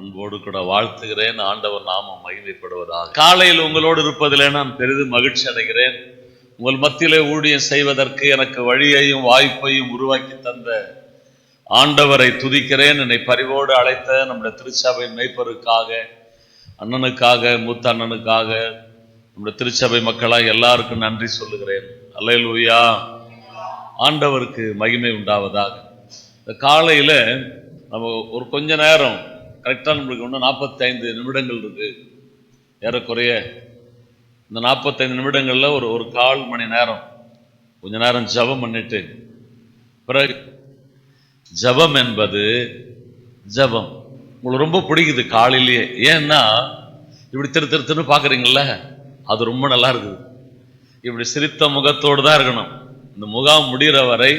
அன்போடு கூட வாழ்த்துகிறேன். ஆண்டவர் நாமம் மகிமைப்படுவதாக. காலையில் உங்களோடு இருப்பதிலே நான் பெரிதும் மகிழ்ச்சி அடைகிறேன். உங்கள் மத்தியிலே ஊழியம் செய்வதற்கு எனக்கு வழியையும் வாய்ப்பையும் உருவாக்கி தந்த ஆண்டவரை துதிக்கிறேன். என்னை பரிவோடு அழைத்த நம்முடைய திருச்சபை மெய்ப்பருக்காக அண்ணனுக்காக மூத்த அண்ணனுக்காக நம்முடைய திருச்சபை மக்களாக எல்லாருக்கும் நன்றி சொல்லுகிறேன். அல்லேலூயா. ஆண்டவருக்கு மகிமை உண்டாவதாக. இந்த காலையில் நம்ம ஒரு கொஞ்ச நேரம் கரெக்டாக நம்மளுக்கு இன்னும் நாற்பத்தைந்து நிமிடங்கள் இருக்கு. ஏறக்குறைய இந்த நாற்பத்தைந்து நிமிடங்களில் ஒரு ஒரு கால் மணி நேரம். கொஞ்ச நேரம் ஜெபம் பண்ணிட்டு பிறகு ஜெபம் என்பது ஜெபம். உங்களுக்கு ரொம்ப பிடிக்குது காலையிலேயே. ஏன்னா இப்படி திரு திரு திரு பார்க்குறீங்கள அது ரொம்ப நல்லா இருக்குது. இப்படி சிரித்த முகத்தோடு தான் இருக்கணும். இந்த முகாம் முடிகிற வரை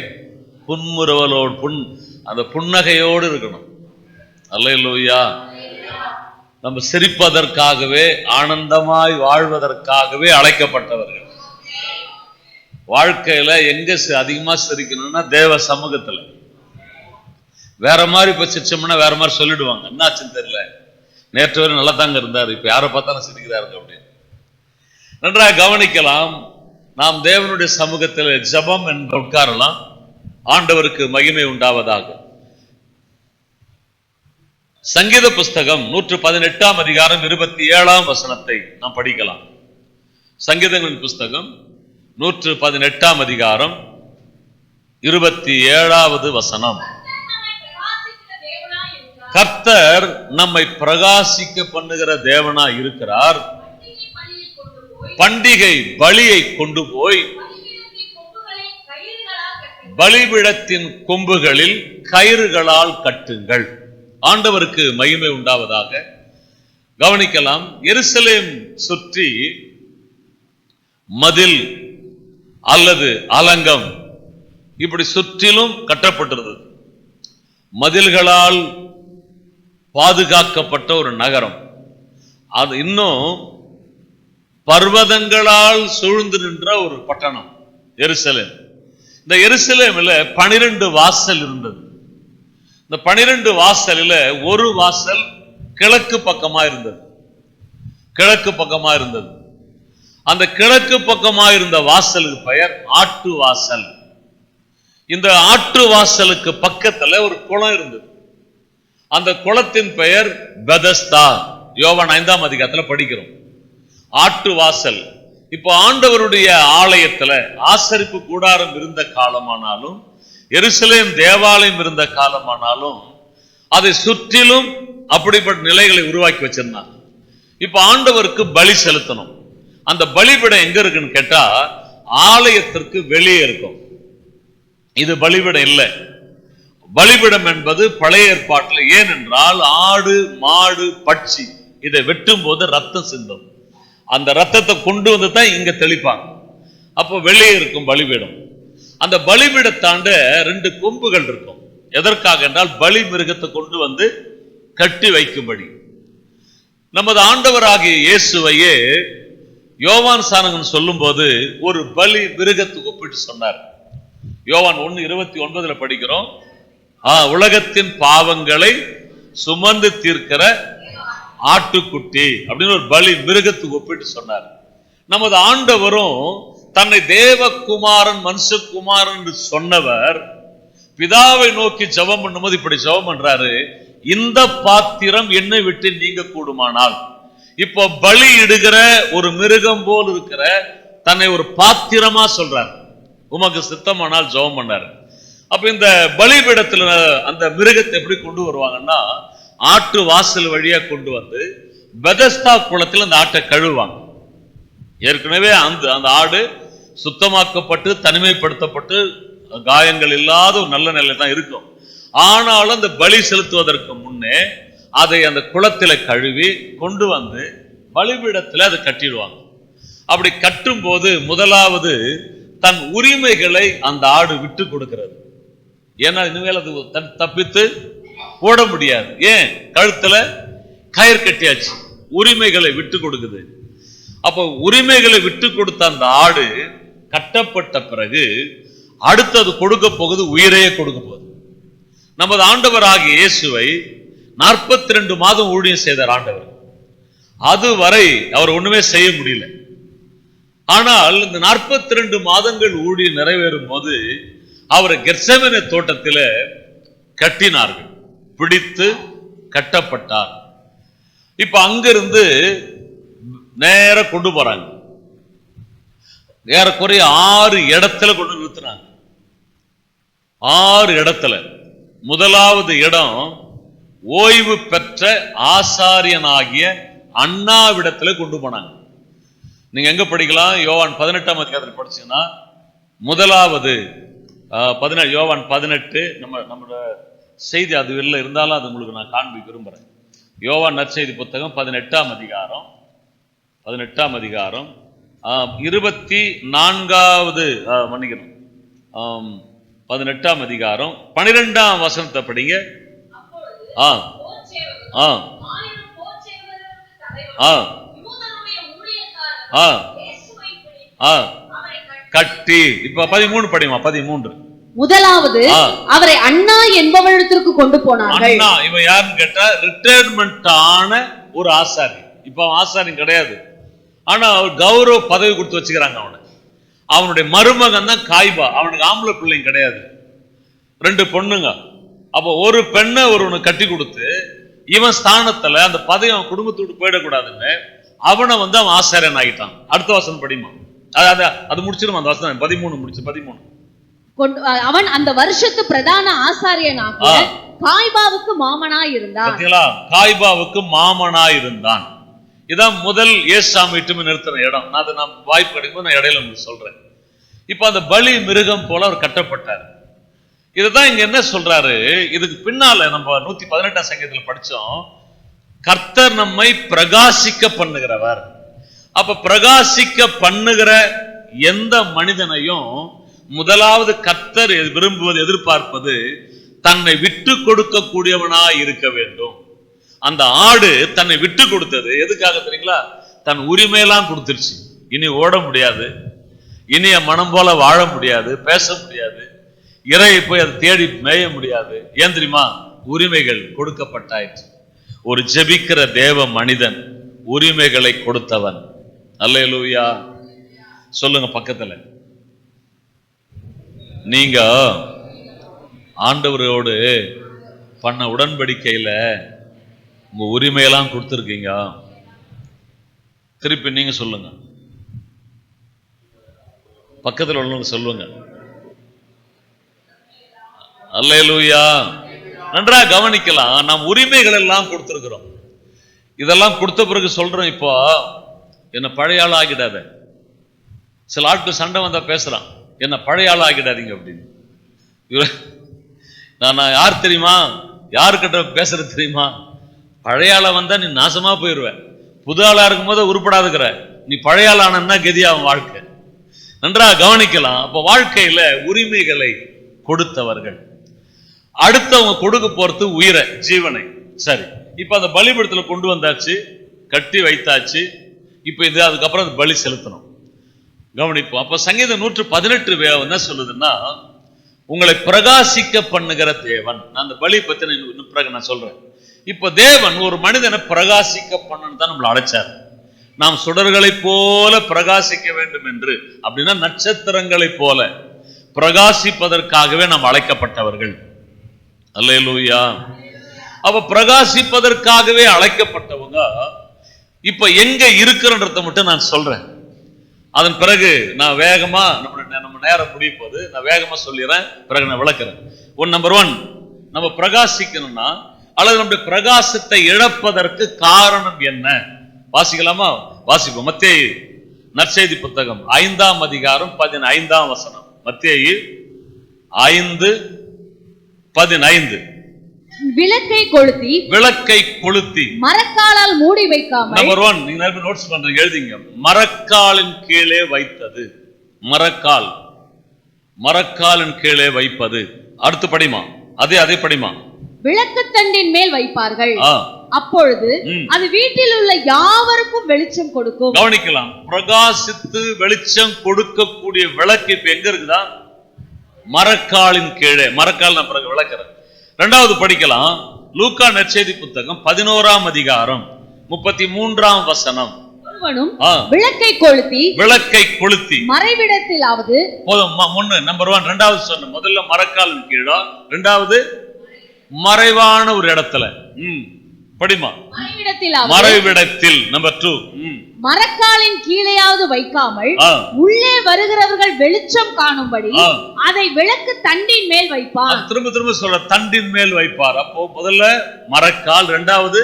புன்முறுவலோடு புன் அந்த புன்னகையோடு இருக்கணும். அல்லையா நம்ம சிரிப்பதற்காகவே ஆனந்தமாய் வாழ்வதற்காகவே அழைக்கப்பட்டவர்கள். வாழ்க்கையில எங்க அதிகமா சிரிக்கணும்னா தேவ சமூகத்துல. வேற மாதிரி இப்ப சிரிச்சோம்னா வேற மாதிரி சொல்லிடுவாங்க. என்னாச்சுன்னு தெரியல. நேற்று வரை நல்லா தாங்க இருந்தார். இப்ப யாரை பார்த்தாலும் சிரிக்கிறாருங்க அப்படின்னு. நன்றாக கவனிக்கலாம். நாம் தேவனுடைய சமூகத்தில் ஜபம் என்று உட்காரலாம். ஆண்டவருக்கு மகிமை உண்டாவதாக. சங்கீத புஸ்தகம் நூற்று பதினெட்டாம் அதிகாரம் இருபத்தி ஏழாம் வசனத்தை நாம் படிக்கலாம். சங்கீதங்களின் புஸ்தகம் நூற்று பதினெட்டாம் அதிகாரம் இருபத்தி ஏழாவது வசனம். கர்த்தர் நம்மை பிரகாசிக்க பண்ணுகிற தேவனா இருக்கிறார். பண்டிகை பலியை கொண்டு போய் பலிபிடத்தின் கொம்புகளில் கயிறுகளால் கட்டுங்கள். ஆண்டவருக்கு மகிமை உண்டாவதாக. கவனிக்கலாம் எருசலேம் சுற்றி மதில் அல்லது அலங்கம் இப்படி சுற்றிலும் கட்டப்பட்டிருந்தது. மதில்களால் பாதுகாக்கப்பட்ட ஒரு நகரம். அது இன்னும் பர்வதங்களால் சூழ்ந்து நின்ற ஒரு பட்டணம் எருசலேம். இந்த எருசலேமில் பனிரெண்டு வாசல் இருந்தது. இந்த பனிரெண்டு வாசலில் ஒரு வாசல் கிழக்கு பக்கமா இருந்தது. கிழக்கு பக்கமா இருந்தது. அந்த கிழக்கு பக்கமா இருந்த வாசலுக்கு பெயர் ஆட்டு வாசல். இந்த ஆற்று வாசலுக்கு பக்கத்துல ஒரு குளம் இருந்தது. அந்த குளத்தின் பெயர் பெதஸ்தா. யோவான் ஐந்தாம் அதிகாரத்துல படிக்கிறோம். ஆட்டு வாசல். இப்போ ஆண்டவருடைய ஆலயத்துல ஆசரிப்பு கூடாரம் இருந்த காலமானாலும் எருசலேம் தேவாலயம் இருந்த காலமானாலும் அதை சுற்றிலும் அப்படிப்பட்ட நிலைகளை உருவாக்கி வச்சிருந்தாங்க இப்ப ஆண்டவருக்கு பலி செலுத்தணும். அந்த பலிபிடம் எங்க இருக்குன்னு கேட்டா ஆலயத்திற்கு வெளியே இருக்கும். இது பலிபிடம் இல்லை. பலிபிடம் என்பது பழைய ஏற்பாட்டில் ஏனென்றால் ஆடு மாடு பட்சி இதை வெட்டும் போது ரத்தம் சிந்தும். அந்த ரத்தத்தை கொண்டு வந்து தான் இங்க தெளிப்பாங்க. அப்போ வெளியே இருக்கும் பலிபீடம். அந்த பலிபீடத்தாண்ட ரெண்டு கொம்புகள் இருக்கும். எதற்காக என்றால் பலி மிருகத்தை கொண்டு வந்து கட்டி வைக்கும்படி. நமது ஆண்டவராகிய இயேசுவையே யோவான் சானகன் சொல்லும்போது ஒரு பலி மிருகத்துக்கு ஒப்பிட்டு சொன்னார். யோவான் ஒன்று இருபத்தி ஒன்பதுல படிக்கிறோம். உலகத்தின் பாவங்களை சுமந்து தீர்க்கிற ஆட்டுக்குட்டி அப்படின்னு ஒரு பலி மிருகத்துக்கு ஒப்பிட்டு சொன்னார். நமது ஆண்டவரும் தன்னை தேவகுமாரன் மனுஷகுமாரன் என்று சொன்னவர் பிதாவை நோக்கி ஜெபம் பண்ணும்போது இப்படி ஜெபம் பண்றாரு இந்த பாத்திரம் என்னை விட்டு நீங்க கூடுமானால் இப்போ பலி இடுகிற ஒரு மிருகம் போல் இருக்கிற தன்னை ஒரு பாத்திரமா சொல்றார். உமக்கு சித்தமானால் ஜெபம் பண்ணாரு. அப்ப இந்த பலிபீடத்துல அந்த மிருகத்தை எப்படி கொண்டு வருவாங்கன்னா ஆட்டு வாசல் வழியா கொண்டு வந்து பெதஸ்தா குளத்தில் அந்த ஆட்டை கழுவாங்க ஏற்கனவே அந்த அந்த ஆடு சுத்தமாக்கப்பட்டு தனிமைப்படுத்தப்பட்டு காயங்கள் இல்லாத ஒரு நல்ல நிலை தான் இருக்கும். ஆனாலும் அந்த பலி செலுத்துவதற்கு முன்னே அதை அந்த குளத்தில் கழுவி கொண்டு வந்து பலிபீடத்தில் அதை கட்டிடுவாங்க. அப்படி கட்டும் போது முதலாவது தன் உரிமைகளை அந்த ஆடு விட்டு கொடுக்கிறது. ஏன்னா இனிமேல் அது தன் தப்பித்து போட முடியாது. ஏன்? கழுத்துல கயிறு கட்டியாச்சு. உரிமைகளை விட்டு கொடுக்குது. அப்போ உரிமைகளை விட்டு கொடுத்த அந்த ஆடு கட்டப்பட்ட பிறகு அடுத்தது கொடுக்க போகுது உயிரையே கொடுக்க போகுது. நமது ஆண்டவராகிய இயேசுவை நாற்பத்தி ரெண்டு மாதம் ஊழியம் செய்தார் ஆண்டவர். அதுவரை அவர் ஒண்ணுமே செய்ய முடியல. ஆனால் இந்த நாற்பத்தி ரெண்டு மாதங்கள் ஊழியம் நிறைவேறும் போது அவரை கெர்சமன தோட்டத்தில் கட்டினார்கள். பிடித்து கட்டப்பட்டார். இப்ப அங்கிருந்து நேர கொண்டு போறாங்க. ஏறக்குறைய ஆறு இடத்துல கொண்டு நிறுத்துறாங்க. ஆறு இடத்துல. முதலாவது இடம் ஓய்வு பெற்ற ஆசாரியனாகிய அண்ணாவிடத்துல கொண்டு போனாங்க. நீங்க எங்க படிக்கலாம்? யோவான் பதினெட்டாம் அதிகாரத்தில் படிச்சீங்கன்னா முதலாவது ஆஹ், பதினெட்டு யோவான் பதினெட்டு நம்ம நம்மளோட செய்தி அது வெளில இருந்தாலும் அது உங்களுக்கு நான் காண்பிக்க விரும்புகிறேன் யோவான் நற்செய்தி புத்தகம் பதினெட்டாம் அதிகாரம் பதினெட்டாம் அதிகாரம் இருபத்தி நான்காவது மன்னிக்கணும். பதினெட்டாம் அதிகாரம் பனிரெண்டாம் வசனத்தை படிங்க. ஆ ஆ ஆ ஆ ஆ கட்டி. இப்ப பதிமூணு படிமா பதிமூன்று. முதலாவது. அவரை அண்ணா என்பவரிடத்திற்கு கொண்டு போனார்கள். அண்ணா இவன் யாருன்னு கேட்டா ரிட்டையர்மெண்ட் ஆன ஒரு ஆசாரி. இப்ப ஆசாரியும் கிடையாது. ஆனா அவர் கௌரவ பதவி கொடுத்து வச்சுக்கிறாங்க அவனை. அவனுடைய மருமகன் தான் காய்பா. அவனுக்கு ஆம்பளை பிள்ளைங்க கிடையாது. ரெண்டு பொண்ணுங்க. அப்போ ஒரு பெண்ணை ஒருவனுக்கு கட்டி கொடுத்து இவன் ஸ்தானத்துல அந்த பதவி அவன் குடும்பத்தை விட்டு போயிடக்கூடாதுன்னு அவனை வந்து அவன் ஆசாரியன் ஆகிட்டான். அடுத்த வசனம் படிமா? அது அது முடிச்சிடும் அந்த வசனம். பதிமூணு முடிச்சு பதிமூணு. கொண்டு- அவன் அந்த வருஷத்து பிரதான ஆசாரியனாக. காய்பாவுக்கு மாமனாய் இருந்தான் காய்பாவுக்கு மாமனா இருந்தான் இதான் முதல் ஏசாமி இட்டுமே நிறுத்தின இடம். நான் அதை நான் வாய்ப்பு கிடைக்கும் நான் இடையில உங்களுக்கு சொல்றேன். இப்போ அந்த பலி மிருகம் போல அவர் கட்டப்பட்டார். இதுதான் இங்க என்ன சொல்றாரு? இதுக்கு பின்னால நம்ம நூத்தி பதினெட்டாம் சங்கத்தில் படிச்சோம் கர்த்தர் நம்மை பிரகாசிக்க பண்ணுகிறவர். அப்ப பிரகாசிக்க பண்ணுகிற எந்த மனிதனையும் முதலாவது கர்த்தர் விரும்புவது எதிர்பார்ப்பது தன்னை விட்டு கொடுக்கக்கூடியவனா இருக்க வேண்டும். அந்த ஆடு தன்னை விட்டு கொடுத்தது. எதுக்காக தெரியுங்களா? தன் உரிமையெல்லாம் கொடுத்துருச்சு. இனி ஓட முடியாது. இனி என் மனம் போல வாழ முடியாது. பேச முடியாது. இறையை போய் அதை தேடி மேய முடியாது. ஏன் தெரியுமா? உரிமைகள் கொடுக்கப்பட்டாயிற்று. ஒரு ஜெபிக்கிற தேவ மனிதன் உரிமைகளை கொடுத்தவன். அல்லேலூயா. சொல்லுங்க பக்கத்துல. நீங்க ஆண்டவரோடு பண்ண உடன்படிக்கையில உங்க உரிமையெல்லாம் கொடுத்துருக்கீங்க. திருப்பி நீங்க சொல்லுங்க. பக்கத்துல உள்ளவங்க சொல்லுங்க. அல்லேலூயா. நன்றா கவனிக்கலாம். நாம் உரிமைகள் எல்லாம் கொடுத்திருக்கிறோம். இதெல்லாம் கொடுத்த பிறகு சொல்றோம் இப்போ என்ன பழைய ஆள் ஆகிடாத. சில ஆட்கள் சண்டை வந்தா பேசுறான். என்ன பழைய ஆள் ஆகிடாதீங்க அப்படின்னு. நான் யார் தெரியுமா? யாருக்கிட்ட பேசுறது தெரியுமா? பழைய ஆளாக வந்தா நீ நாசமா போயிடுவேன் புது ஆளா இருக்கும்போது உருப்படாதுக்கிற நீ பழைய ஆள் கதியாகும் வாழ்க்கை. நன்றா கவனிக்கலாம். அப்ப வாழ்க்கையில உரிமைகளை கொடுத்தவர்கள். அடுத்தவங்க கொடுக்க போறது உயிரை ஜீவனை. சரி. இப்ப அந்த பலிபடத்துல கொண்டு வந்தாச்சு கட்டி வைத்தாச்சு. இப்ப இது அதுக்கப்புறம் அந்த பலி செலுத்தணும். கவனிப்போம். அப்ப சங்கீதம் நூற்று பதினெட்டு என்ன சொல்லுதுன்னா உங்களை பிரகாசிக்க பண்ணுகிற தேவன். அந்த பலி பற்றி நான் இன்னும் பிறகு நான் சொல்றேன். இப்ப தேவன் ஒரு மனிதனை பிரகாசிக்க பண்ணணும் தான் நம்மளை அழைச்சார். நாம் சுடர்களைப் போல பிரகாசிக்க வேண்டும் என்று அப்படின்னா நட்சத்திரங்களைப் போல பிரகாசிப்பதற்காகவே நாம் அழைக்கப்பட்டவர்கள். அல்லேலூயா. அவ பிரகாசிப்பதற்காகவே அழைக்கப்பட்டவங்க இப்ப எங்க இருக்கிறன்றத மட்டும் நான் சொல்றேன். அதன் பிறகு நான் வேகமா நம்ம நம்ம நேரம் முடியும் போது நான் வேகமா சொல்லிடுறேன். பிறகு நான் விளக்குறேன். ஒன் நம்பர் ஒன் நம்ம பிரகாசிக்கணும்னா அல்லது நம்முடைய பிரகாசத்தை இழப்பதற்கு காரணம் என்ன? வாசிக்கலாமா? வாசிப்போம். மத்தேயு நற்செய்தி புத்தகம் ஐந்தாம் அதிகாரம் பதினைந்தாம் வசனம். மத்தேயு ஐந்து பதினைந்து. விளக்கை கொளுத்தி விளக்கை கொளுத்தி. மரக்காலால் மூடி வைக்காமல் நம்பர் ஒன் நீங்க நோட்ஸ் பண்றீங்க எழுதிங்க. மரக்காலின் கீழே வைத்தது. மரக்கால். மரக்காலின் கீழே வைப்பது. அடுத்து படிமா? அதே அதே படிமா? விளக்குத்தண்டின் மேல் வைப்பார்கள். அப்பொழுது. அது வீட்டில் உள்ள யாவருக்கும் வெளிச்சம் கொடுக்கும். கவனிக்கலாம். பிரகாசித்து வெளிச்சம் கொடுக்கக்கூடிய விளக்கு இப்ப எங்க இருக்குதா? மரக்காலின் கீழே. மரக்கால் நான் பிறகு விளக்குறேன். ரெண்டாவது படிக்கலாம். லூக்கா நற்செய்தி புத்தகம் பதினோராம் அதிகாரம் முப்பத்தி மூன்றாம் வசனம். ஒருவனும் விளக்கை கொளுத்தி விளக்கை கொளுத்தி. மறைவிடத்திலாவது போதும். முன்னு நம்பர் ஒன் ரெண்டாவது சொன்ன முதல்ல மரக்கால் கீழா? ரெண்டாவது மறைவான ஒரு இடத்துல. ம். படிமா மறைவிடத்தில் நம்பர் டூ ம். மரக்காலின் கீழேயாவது வைக்காமல் உள்ளே வருகிறவர்கள் வெளிச்சம் காணும்படி. அதை விளக்கு தண்டின் மேல் வைப்பான் அது திரும்ப திரும்ப சொல்ற தண்டின் மேல் வைப்பார். அப்போ முதல்ல மரக்கால் ரெண்டாவது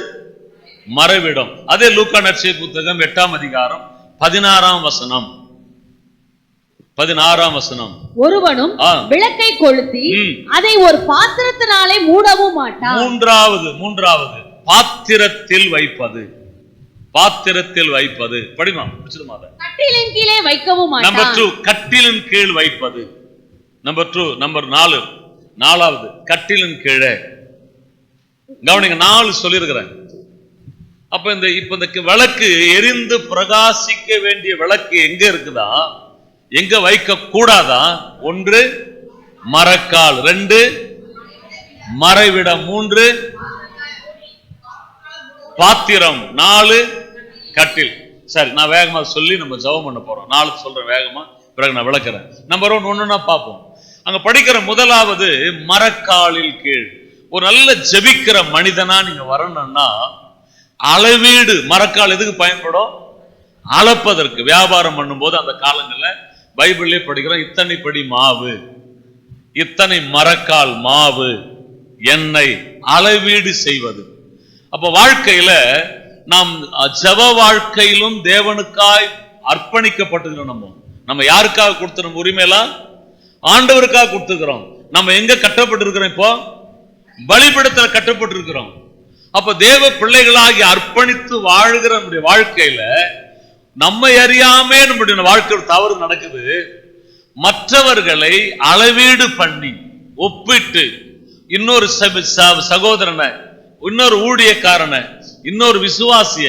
மறைவிடம். அதே லூக்கா நற்செய்தி புத்தகம் எட்டாம் அதிகாரம் பதினாறாம் வசனம். பதினாறாம் வசனம். ஒருவனும். விளக்கை கொளுத்தி. அதை ஒரு பாத்திரத்தினாலே மூடவும் மாட்டான். மூன்றாவது மூன்றாவது. பாத்திரத்தில் வைப்பது. பாத்திரத்தில் வைப்பது. படிமா பிடிச்சிருமா கட்டிலின் கீழே வைக்கவும் நம்பர் டூ கட்டிலின் கீழ் வைப்பது. நம்பர் டூ நம்பர் நாலு. நாலாவது கட்டிலின் கீழே. கவனிங்க நாலு சொல்லியிருக்கிறேன். அப்ப இந்த இப்ப இந்த விளக்கு எரிந்து பிரகாசிக்க வேண்டிய விளக்கு எங்க இருக்குதா? எங்க வைக்க கூடாதா? ஒன்று மரக்கால். ரெண்டு மறைவிடம் மூன்று பாத்திரம். நாலு கட்டில். சரி நான் வேகமா சொல்லி நம்ம ஜெபம் பண்ண போறோம். நாலு சொல்றேன் வேகமா. பிறகு நான் விளக்குறேன். நம்பர் ஒன் ஒண்ணுன்னா பார்ப்போம். அங்க படிக்கிற முதலாவது மரக்காலில் கீழ். ஒரு நல்ல ஜெபிக்கிற மனிதனா நீங்க வரணும்னா அளவீடு மரக்கால் எதுக்கு பயன்படும்? அளப்பதற்கு. வியாபாரம் பண்ணும்போது அந்த காலங்களில் பைபிள்லயே படிக்கிறோம் இத்தனை படி மாவு இத்தனை மரக்கால் மாவு எண்ணெய் அளவீடு செய்வது. அப்ப வாழ்க்கையில நாம் அஹ், வாழ்க்கையிலும் தேவனுக்காய் அர்ப்பணிக்கப்பட்டிருக்கிறோம் நம்ம நம்ம யாருக்காக கொடுத்துரும் உரிமையெல்லாம்? ஆண்டவருக்காக கொடுத்துருக்குறோம் நம்ம எங்க கட்டப்பட்டிருக்கிறோம் இப்போ? பலிபடத்தில் கட்டப்பட்டிருக்கிறோம். அப்ப தேவ பிள்ளைகளாகி அர்ப்பணித்து வாழ்கிற நம்முடைய வாழ்க்கையில நம்மை அறியாமே நம்முடைய வாழ்க்கையில் தவறு நடக்குது. மற்றவர்களை அளவீடு பண்ணி ஒப்பிட்டு இன்னொரு ச- சகோதரனை இன்னொரு ஊழியக்காரனை இன்னொரு விசுவாசிய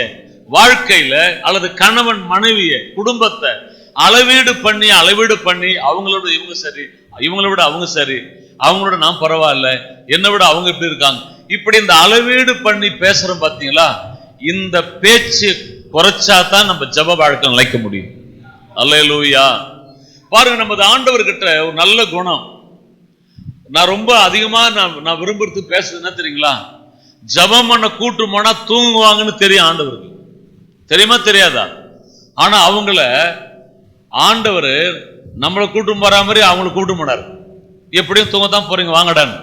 வாழ்க்கையில அல்லது கணவன் மனைவிய குடும்பத்தை அளவீடு பண்ணி அளவீடு பண்ணி அவங்களோட இவங்க சரி இவங்களை விட அவங்க சரி அவங்களோட நான் பரவாயில்ல என்னை விட அவங்க எப்படி இருக்காங்க. இப்படி இந்த அளவீடு பண்ணி பேசுறோம் பார்த்தீங்களா இந்த பேச்சு குறைச்சா தான் நம்ம ஜப வாழ்க்கை நிலைக்க முடியும். அல்லேலூயா. பாருங்க நமது ஆண்டவர்கிட்ட ஒரு நல்ல குணம். நான் ரொம்ப அதிகமா நான் நான் விரும்புறது பேசுறது என்ன தெரியுங்களா? ஜபம் பண்ண கூட்டு போனா தூங்குவாங்கன்னு தெரியும் ஆண்டவருக்கு தெரியுமா தெரியாதா? ஆனா அவங்கள ஆண்டவர் நம்மளை கூட்டும் போற மாதிரி அவங்கள கூட்டும் போனார். எப்படியும் தூங்க தான் போறீங்க வாங்கடான்னு.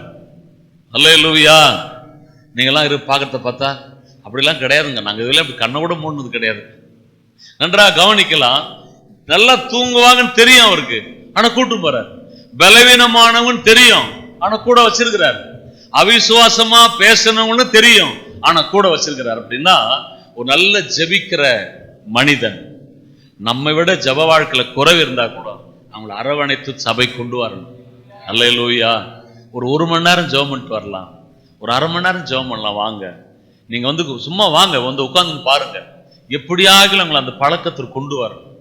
அல்ல லூவியா நீங்களாம் இரு பார்க்கறத பார்த்தா அப்படிலாம் கிடையாதுங்க. நாங்கள் இதெல்லாம் இப்படி கண்ணை கூட மூடினது கிடையாது. நன்றா கவனிக்கலாம். நல்லா தூங்குவாங்கன்னு தெரியும் அவருக்கு. ஆனா கூட்டு போறார். பலவீனமானவன் தெரியும். ஆனா கூட வச்சிருக்கிறார். அவிசுவாசமா பேசணும்னு தெரியும். ஆனா கூட வச்சிருக்கிறார். அப்படின்னா ஒரு நல்ல ஜெபிக்கிற மனிதன். நம்மை விட ஜப வாழ்க்கையில குறைவு இருந்தா கூட அவங்கள அரவணைத்து சபை கொண்டு வரணும். நல்ல லூயா ஒரு ஒரு மணி நேரம் ஜெபம் பண்ணிட்டு வரலாம். ஒரு அரை மணி நேரம் ஜெபம் பண்ணலாம். வாங்க. நீங்க வந்து சும்மா வாங்க வந்து உட்கார்ந்து பாருங்க. எப்படியாக நம்மளை அந்த பழக்கத்திற்கு கொண்டு வரணும்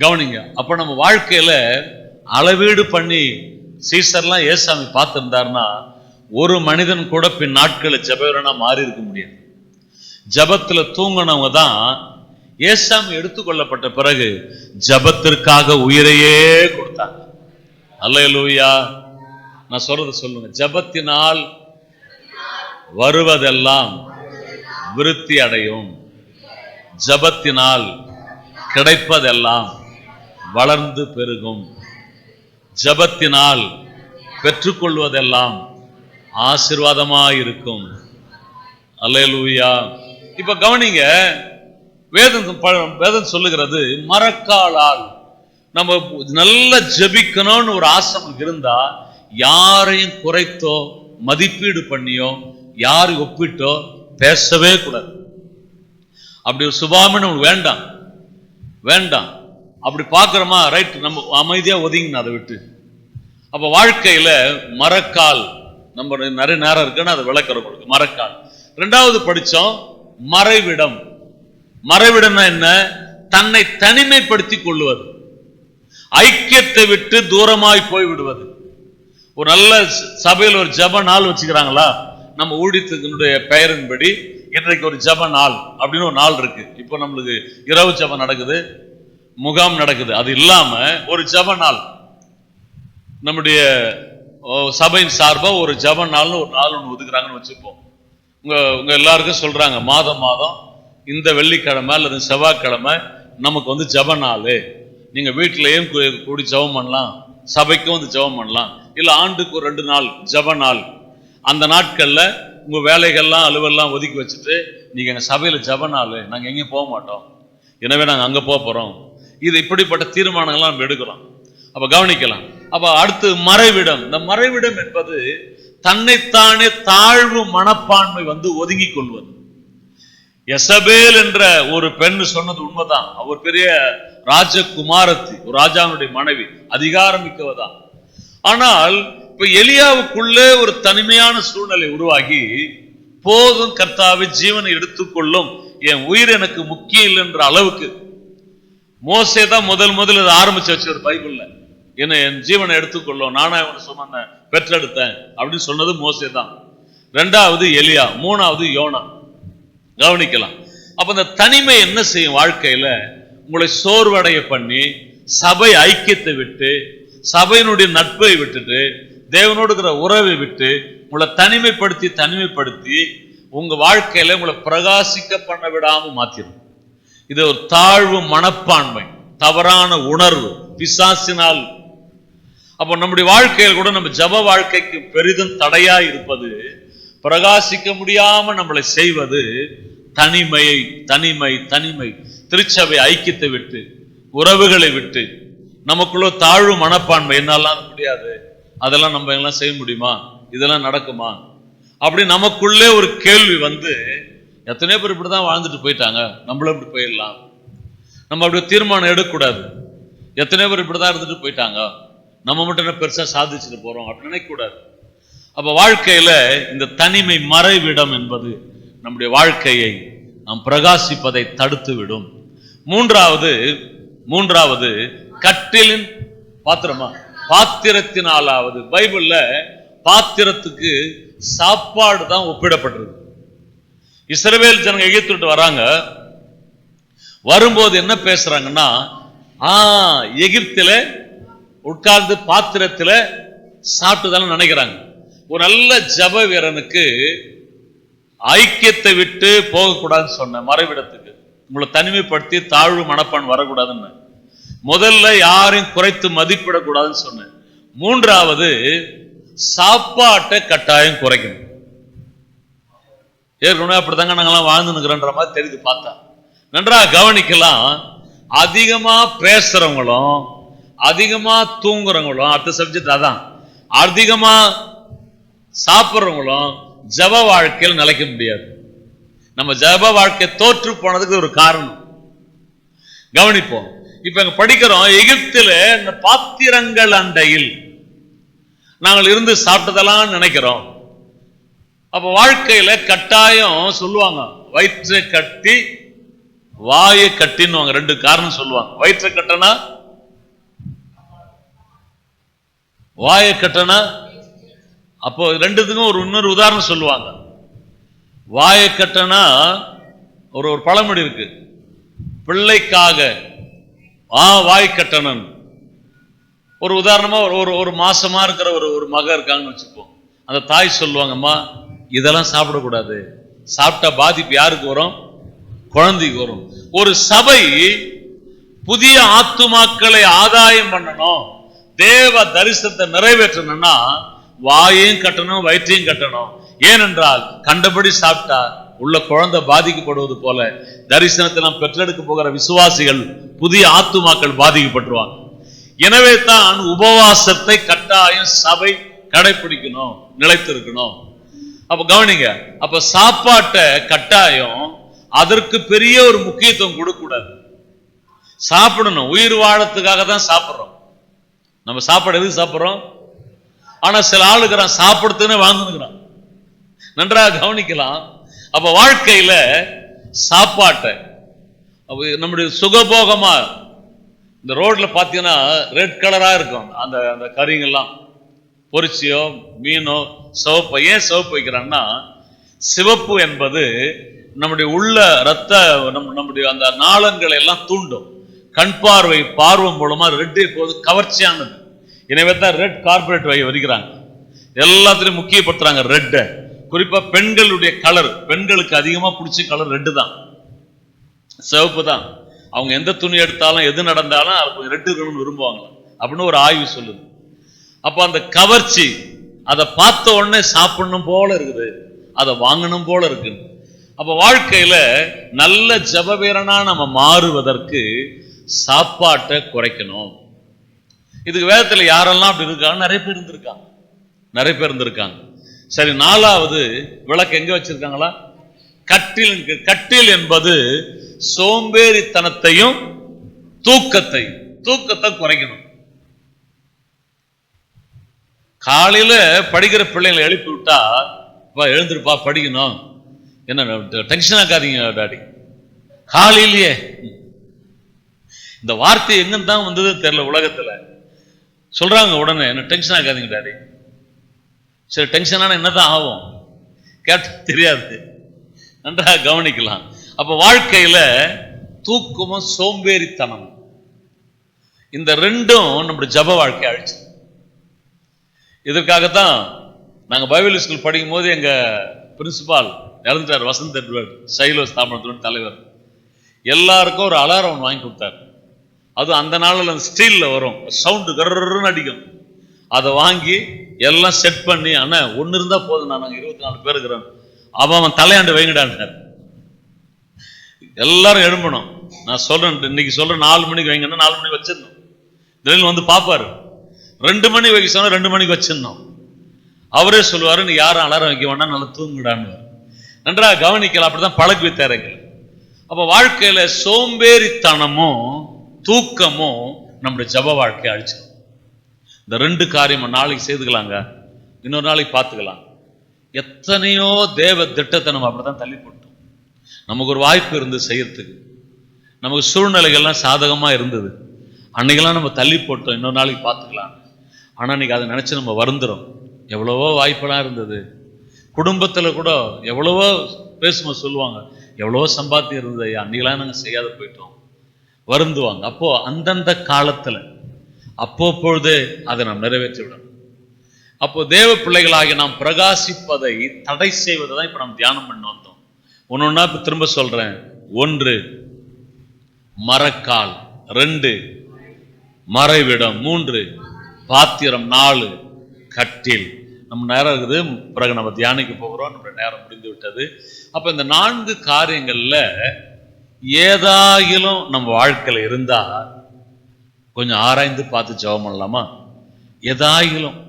கவனிங்க அப்போ நம்ம வாழ்க்கையில அளவீடு பண்ணி சீசர்லாம் ஏசாமி பார்த்திருந்தாருன்னா ஒரு மனிதன் கூட பின் நாட்களை ஜபவீரனா மாறி இருக்க முடியாது. ஜபத்தில் தூங்கினவங்க தான் ஏசாமி எடுத்துக்கொள்ளப்பட்ட பிறகு ஜபத்திற்காக உயிரையே கொடுத்தாங்க. அல்லேலூயா. நான் சொல்றது சொல்லுங்க. ஜபத்தினால் வருவதெல்லாம் விருத்தி அடையும். ஜபத்தினால் கிடைப்பதெல்லாம் வளர்ந்து பெருகும். ஜபத்தினால் பெற்றுக்கொள்வதெல்லாம் ஆசீர்வாதமாயிருக்கும். அல்லேலூயா. இப்ப கவனிங்க வேதம் வேதம் சொல்லுகிறது மரக்காலால் நம்ம நல்லா ஜெபிக்கணும்னு ஒரு ஆசை நமக்கு இருந்தா யாரையும் குறைத்தோ மதிப்பீடு பண்ணியோ யாரை ஒப்பிட்டோ பேசவே கூடாது. அப்படி ஒரு சுபாவமே நமக்கு வேண்டாம். வேண்டாம். அப்படி பார்க்குறோமா ரைட் நம்ம அமைதியாக ஒதுங்கினா அதை விட்டு. அப்போ வாழ்க்கையில் மரக்கால் நம்ம நிறைய நேரம் இருக்குன்னு அதை விளக்கிற கொடுக்கு மரக்கால். ரெண்டாவது படித்தோம் மறைவிடம். மறைவிடம்னா என்ன? தன்னை தனிமைப்படுத்தி கொள்வது. ஐக்கியத்தை விட்டு தூரமாய் போய் விடுவது ஒரு நல்ல சபையில் ஒரு ஜப நாள் வச்சுக்கிறாங்களா? நம்ம ஊழியத்தினுடைய பெயரின்படி இன்றைக்கு ஒரு ஜெப நாள் அப்படின்னு ஒரு நாள் இருக்கு. இப்போ நம்மளுக்கு இரவு ஜபம் நடக்குது முகாம் நடக்குது. அது இல்லாம ஒரு ஜெப நாள். நம்முடைய ஓ, சபையின் சார்பாக ஒரு ஜெப நாள்னு ஒரு நாள் ஒன்று ஒதுக்குறாங்கன்னு வச்சுப்போம். உங்க உங்க எல்லாருக்கும் சொல்றாங்க மாதம் மாதம் இந்த வெள்ளிக்கிழமை அல்லது செவ்வாய்க்கிழமை நமக்கு வந்து ஜெப நாள். நீங்க வீட்டிலேயும் கூடி ஜெபம் பண்ணலாம் சபைக்கும் வந்து ஜெபம் பண்ணலாம். இல்லை ஆண்டுக்கு ஒரு ரெண்டு நாள் ஜெப நாள். அந்த நாட்களில் உங்கள் வேலைகள்லாம் அலுவலாம் ஒதுக்கி வச்சுட்டு நீங்கள் எங்கள் சபையில் ஜெப நாள் எங்கேயும் போக மாட்டோம். எனவே நாங்கள் அங்கே போக போகிறோம் இது இப்படிப்பட்ட தீர்மானங்கள்லாம் நம்ம எடுக்கிறோம். அப்போ கவனிக்கலாம். அப்போ அடுத்து மறைவிடம். இந்த மறைவிடம் என்பது தன்னைத்தானே தாழ்வு மனப்பான்மை வந்து ஒதுங்கி கொள்வது. எசபேல் என்ற ஒரு பெண் சொன்னது உண்மைதான். அவர் பெரிய ராஜகுமாரத்தி ஒரு ராஜாவுடைய மனைவி அதிகாரம் மிக்கவதான். ஆனால் இப்ப எலியாவுக்குள்ளே ஒரு தனிமையான சூழ்நிலை உருவாகி போதும் கர்த்தாவை ஜீவனை எடுத்துக்கொள்ளும். என் உயிர் எனக்கு முக்கியம் இல்லைன்ற அளவுக்கு. மோசே தான் முதல் முதல் இதை ஆரம்பிச்சு வச்சு ஒரு பைபிள்ல. என்ன என் ஜீவனை எடுத்துக்கொள்ளும். நானா இவனை சுமந்த பெற்றெடுத்தேன் அப்படின்னு சொன்னது மோசே தான். ரெண்டாவது எலியா மூணாவது யோனா. கவனிக்கலாம். அப்ப இந்த தனிமை என்ன செய்யும் வாழ்க்கையில? உங்களை சோர்வடைய பண்ணி சபை ஐக்கியத்தை விட்டு சபையினுடைய நட்பை விட்டுட்டு தேவனோடு இருக்கிற உறவை விட்டு உங்களை தனிமைப்படுத்தி தனிமைப்படுத்தி உங்க வாழ்க்கையில உங்களை பிரகாசிக்க பண்ண விடாம மாத்திரும். இது ஒரு தாழ்வு மனப்பான்மை தவறான உணர்வு பிசாசினால். அப்போ நம்முடைய வாழ்க்கையில் கூட நம்ம ஜப வாழ்க்கைக்கு பெரிதும் தடையா இருப்பது பிரகாசிக்க முடியாம நம்மளை செய்வது தனிமையை தனிமை தனிமை திருச்சபை ஐக்கியத்தை விட்டு உறவுகளை விட்டு நமக்குள்ள தாழ்வு மனப்பான்மை என்னாலாம் முடியாது. அதெல்லாம் நம்ம எல்லாம் செய்ய முடியுமா? இதெல்லாம் நடக்குமா? அப்படி நமக்குள்ளே ஒரு கேள்வி வந்து எத்தனையோ பேர் இப்படிதான் வாழ்ந்துட்டு போயிட்டாங்க. நம்மளும் இப்படி போயிடலாம். நம்ம அப்படி தீர்மானம் எடுக்கக்கூடாது. எத்தனையோ பேர் இப்படிதான் இருந்துட்டு போயிட்டாங்க. நம்ம மட்டும் என்ன பெருசாக சாதிச்சுட்டு போகிறோம் அப்படின்னு நினைக்கக்கூடாது. அப்போ வாழ்க்கையில் இந்த தனிமை மறைவிடம் என்பது நம்முடைய வாழ்க்கையை நாம் பிரகாசிப்பதை தடுத்து விடும் மூன்றாவது மூன்றாவது கட்டிலின் பாத்திரமா? பாத்திரத்தினாலாவது. பைபிள்ல பாத்திரத்துக்கு சாப்பாடு தான் ஒப்பிடப்பட்டிருக்கு. இஸ்ரவேல் ஜனங்க எகிப்து விட்டு வராங்க. வரும்போது என்ன பேசுறாங்கன்னா ஆ எகிப்தில உட்கார்ந்து பாத்திரத்துல சாப்பிட்டுதான்னு நினைக்கிறாங்க. ஒரு நல்ல ஜப வீரனுக்கு ஐக்கியத்தை விட்டு போகக்கூடாதுன்னு சொன்னேன் மறைவிடத்துக்கு. உங்களை தனிமைப்படுத்தி தாழ்வு மனப்பான் வரக்கூடாதுன்னு. முதல்ல யாரையும் குறைத்து மதிப்பிடக்கூடாதுன்னு சொன்னேன். மூன்றாவது சாப்பாட்டை கட்டாயம் குறைக்கணும். ஏற்கனவே அப்படித்தாங்க நாங்கெல்லாம் வாழ்ந்து நிற்கிறோன்ற மாதிரி தெரியுது பார்த்தா. நன்றாக கவனிக்கலாம். அதிகமா பேசுறவங்களும் அதிகமா தூங்குறவங்களும் அடுத்த சப்ஜெக்ட் அதான். அதிகமா சாப்பிட்றவங்களும் ஜப வாழ்க்கையில் நிலைக்க முடியாது. நம்ம ஜப வாழ்க்கை தோற்று போனதுக்கு ஒரு காரணம். கவனிப்போம். இப்ப இங்க படிக்கிறோம் எகிப்தில இந்த பாத்திரங்கள் அண்டையில். நாங்கள் இருந்து சாப்பிட்டதெல்லாம் நினைக்கிறோம். அப்ப வாழ்க்கையில கட்டாயம் சொல்லுவாங்க வயிற்றை கட்டி வாயை கட்டின்னுவாங்க ரெண்டு காரணம் சொல்லுவாங்க. வயிற்றை கட்டனா? வாயை கட்டனா? அப்போ ரெண்டுத்துக்கும் ஒரு இன்னொரு உதாரணம் சொல்லுவாங்க. வாயை கட்டனா ஒரு ஒரு பழமொழி இருக்கு. பிள்ளைக்காக ஆ வாய் கட்டணன் ஒரு உதாரணமா ஒரு ஒரு ஒரு மாசமா இருக்கிற ஒரு ஒரு மக இருக்காங்கன்னு வச்சுப்போம் அந்த தாய் சொல்லுவாங்கம்மா இதெல்லாம் சாப்பிடக்கூடாது. சாப்பிட்டா பாதிப்பு யாருக்கு வரும்? குழந்தைக்கு வரும். ஒரு சபை புதிய ஆத்துமாக்களை ஆதாயம் பண்ணணும். தேவ தரிசனத்தை நிறைவேற்றணும்னா வாயையும் கட்டணும் வயிற்றையும் கட்டணும். ஏனென்றால் கண்டபடி சாப்பிட்டா உள்ள குழந்தை பாதிக்கப்படுவது போல தரிசனத்தை நாம் பெற்றெடுக்க போகிற விசுவாசிகள் புதிய ஆத்துமாக்கள் பாதிக்கப்பட்டுருவாங்க. எனவே தான் உபவாசத்தை கட்டாயம் சபை கடைபிடிக்கணும் நிலைத்திருக்கணும். அப்ப கவனிங்க அப்ப சாப்பாட்டை கட்டாயம் அதற்கு பெரிய ஒரு முக்கியத்துவம் கொடுக்க கூடாது சாப்பிடணும் உயிர் வாழத்துக்காக தான் சாப்பிட்றோம். நம்ம சாப்பாடு எதுக்கு சாப்பிட்றோம்? ஆனா சில ஆளுக்கிறான் சாப்பிடுத்துன்னு வாழ்ந்துக்கிறான் நன்றாக கவனிக்கலாம். அப்ப வாழ்க்கையில சாப்பாட்டை நம்முடைய சுகபோகமா இந்த ரோட்ல பார்த்தீங்கன்னா ரெட் கலராக இருக்கும். அந்த அந்த கறிங்கெல்லாம். பொரிச்சியோ மீனோ சிவப்பை ஏன் சிவப்பு வைக்கிறாங்கன்னா சிவப்பு என்பது நம்முடைய உள்ள ரத்த நம் நம்முடைய அந்த நாளங்களை எல்லாம் தூண்டும். கண் பார்வை பார்வம் மூலமா ரெட் இப்போது கவர்ச்சியானது. எனவே தான் ரெட் கார்பரேட் வை வருகிறாங்க எல்லாத்துலையும் முக்கியப்படுத்துறாங்க ரெட்டை குறிப்பாக பெண்களுடைய கலர் பெண்களுக்கு அதிகமாக பிடிச்ச கலர் ரெட்டு தான். சிவப்பு தான். அவங்க எந்த துணி எடுத்தாலும் எது நடந்தாலும் அது ரெட்டு இருக்கணும்னு விரும்புவாங்க அப்படின்னு ஒரு ஆய்வு சொல்லுது. அப்போ அந்த கவர்ச்சி அதை பார்த்த உடனே சாப்பிடணும் போல இருக்குது. அதை வாங்கணும் போல இருக்கு அப்போ வாழ்க்கையில நல்ல ஜபவீரனா நம்ம மாறுவதற்கு சாப்பாட்டை குறைக்கணும். இதுக்கு வேதத்தில் யாரெல்லாம் அப்படி இருக்காங்க? நிறைய பேர் இருந்திருக்காங்க. நிறைய பேர் இருந்திருக்காங்க. சரி நாலாவது விளக்கு எங்கே வச்சிருக்காங்களா? கட்டில் கட்டில் என்பது சோம்பேறித்தனத்தையும் தூக்கத்தையும் தூக்கத்தை குறைக்கணும். காலையில படிக்கிற பிள்ளைங்களை எழுப்பி விட்டா "அப்பா, எழுந்திருப்பா படிக்கணும். என்ன டென்ஷன் ஆக்காதீங்க டாடி. காலையிலேயே. இந்த வார்த்தை எங்க தான் வந்தது தெரியல உலகத்துல. சொல்றாங்க உடனே என்ன டென்ஷன் ஆக்காதீங்க டாடி. சரி டென்ஷனான என்னதான் ஆகும்? கேட்ட தெரியாது. நன்றாக கவனிக்கலாம். அப்போ வாழ்க்கையில் தூக்கமும் சோம்பேறித்தனம் இந்த ரெண்டும் நம்முடைய ஜப வாழ்க்கை அழிச்சு. இதற்காகத்தான் நாங்கள் பைபிள் ஸ்கூல் படிக்கும் போது எங்கள் பிரின்சிபால் இறந்துட்டார். வசந்த் எட்வர்ட் சைலோ ஸ்தாபனத்தோட தலைவர். எல்லாருக்கும் ஒரு அலாரம் வாங்கி கொடுத்தார். அது அந்த நாளில் அந்த ஸ்டீலில் வரும். சவுண்டு கர்ன்னு அடிக்கும். அதை வாங்கி எல்லாம் செட் பண்ணி அண்ணா ஒன்று இருந்தால் போதும் நான் நாங்கள் இருபத்தி நாலு பேர் இருக்கிறோம். அவன் அவன் தலையாண்டு வைங்கடான்னார் எல்லாரும் எழும்பணும். நான் சொல்றேன் இன்னைக்கு சொல்றேன் நாலு மணிக்கு வைங்கன்னா நாலு மணிக்கு வச்சிருந்தோம் திடீர்னு வந்து பார்ப்பாரு. ரெண்டு மணி வைக்க சொன்னா ரெண்டு மணிக்கு வச்சிருந்தோம் அவரே சொல்லுவாரு நீ யாரும் அலாரம் வைக்க வேண்டாம் நல்லா தூங்குடான்னு. நன்றாக கவனிக்கலாம் அப்படிதான் பழக்கு வைத்தாருங்க அப்போ வாழ்க்கையில சோம்பேறித்தனமும் தூக்கமும் நம்முடைய ஜப வாழ்க்கையை அழிச்சிடும் இந்த ரெண்டு காரியம் நாளைக்கு செய்துக்கலாங்க. இன்னொரு நாளைக்கு பார்த்துக்கலாம். எத்தனையோ தேவ திட்டத்தை நம்ம அப்படிதான் தள்ளி போட்டோம். நமக்கு ஒரு வாய்ப்பு இருந்து செய்யறதுக்கு. நமக்கு சூழ்நிலைகள்லாம் சாதகமா இருந்தது. அன்னைக்கெல்லாம் நம்ம தள்ளி போட்டோம் இன்னொரு நாளைக்கு பார்த்துக்கலாம். ஆனா இன்னைக்கு அதை நினைச்சு நம்ம வருந்துறோம். எவ்வளவோ வாய்ப்பெல்லாம் இருந்தது. குடும்பத்துல கூட எவ்வளவோ பேசும்போது சொல்லுவாங்க எவ்வளவோ சம்பாத்தியம் இருந்தது ஐயா அன்னைக்கெல்லாம் நாங்கள் செய்யாத போயிட்டோம். வருந்துவாங்க. அப்போ அந்தந்த காலத்துல அப்போ பொழுதே அதை நாம் நிறைவேற்றி விடணும். அப்போ தேவ பிள்ளைகளாகி நாம் பிரகாசிப்பதை தடை செய்வதை தான் இப்ப நாம் தியானம் பண்ண வந்தோம். ஒன்னொன்னா இப்ப திரும்ப சொல்றேன். ஒன்று மரக்கால். ரெண்டு மறைவிடம். மூன்று பாத்திரம். நாலு கட்டில். நம்ம நேரம் இருக்குது. பிறகு நம்ம தியானிக்க போகிறோம். நம்முடைய நேரம் முடிந்து விட்டது. அப்ப இந்த நான்கு காரியங்கள்ல ஏதாகிலும் நம்ம வாழ்க்கையில் இருந்தா கொஞ்சம் ஆராய்ந்து பார்த்து ஜெபம் பண்ணலாமா? ஏதாகிலும்.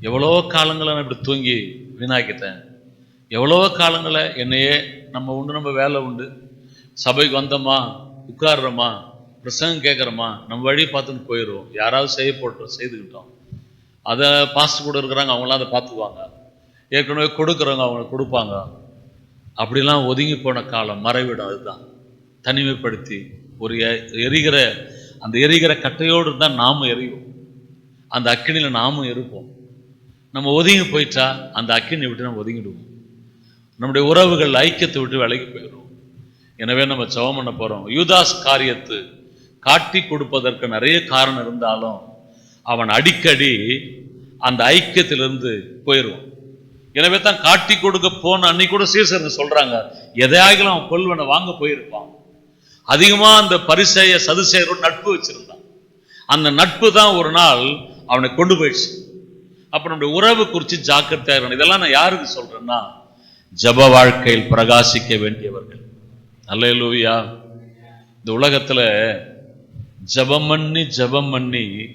எவ்வளோ காலங்களை நான் இப்படி தூங்கி வீணாக்கிட்டேன். எவ்வளோ காலங்களை என்னையே நம்ம உண்டு நம்ம வேலை உண்டு. சபைக்கு வந்தோமா உட்காடுறோமா பிரசங்கம் கேட்குறோமா நம்ம வழி பார்த்துன்னு போயிடுவோம். யாராவது செய்ய போட்டோம் செய்துக்கிட்டோம். அதை பாஸ்ட் கூட இருக்கிறாங்க அவங்களாம் அதை பார்த்துக்குவாங்க. ஏற்கனவே கொடுக்குறவங்க அவங்க கொடுப்பாங்க. அப்படிலாம் ஒதுங்கி போன காலம் மறைவிடம் அதுதான். தனிமைப்படுத்தி ஒரு எரிகிற அந்த எரிகிற கட்டையோடு தான் நாமும் எரிவோம். அந்த அக்கினியில் நாமும் இருப்போம். நம்ம ஒதுங்கி போயிட்டா அந்த அக்கினி விட்டு நம்ம ஒதுங்கிடுவோம். நம்முடைய உறவுகள் ஐக்கியத்தை விட்டு விலகி போயிடும். எனவே நம்ம ஜெபம் பண்ண போகிறோம் யூதாஸ் காரியத்து காட்டி கொடுப்பதற்கு நிறைய காரணம் இருந்தாலும் அவன் அடிக்கடி அந்த ஐக்கியத்திலிருந்து போயிடுவான். எனவே தான் காட்டி கொடுக்க போன அன்னைக்கு கூட சீசருங்க சொல்கிறாங்க எதையாகிலும் அவன் கொல்வனை வாங்க போயிருப்பான். அதிகமாக அந்த பரிசைய சதுசேயரோடு நட்பு வச்சுருந்தான். அந்த நட்பு தான் ஒரு நாள் அவனை கொண்டு போயிடுச்சு. அப்போ நம்முடைய உறவு குறித்து ஜாக்கிரதையாக இருக்கணும். இதெல்லாம் நான் யாருக்கு சொல்கிறேன்னா ஜப வாழ்க்கையில் பிரகாசிக்க வேண்டியவர்கள். அல்லேலூயா. இந்த உலகத்துல ஜெபம் பண்ணி ஜெபம் பண்ணி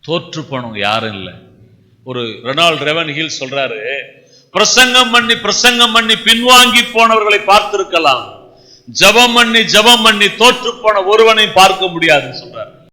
தோற்று போனவங்க யாரும் இல்லை. ஒரு ரெனால்ட் ரெவன் ஹில் சொல்றாரு பிரசங்கம் பண்ணி பிரசங்கம் பண்ணி பின்வாங்கி போனவர்களை பார்த்திருக்கலாம். ஜெபம் பண்ணி ஜெபம் பண்ணி தோற்று போன ஒருவனை பார்க்க முடியாதுன்னு சொல்றாரு.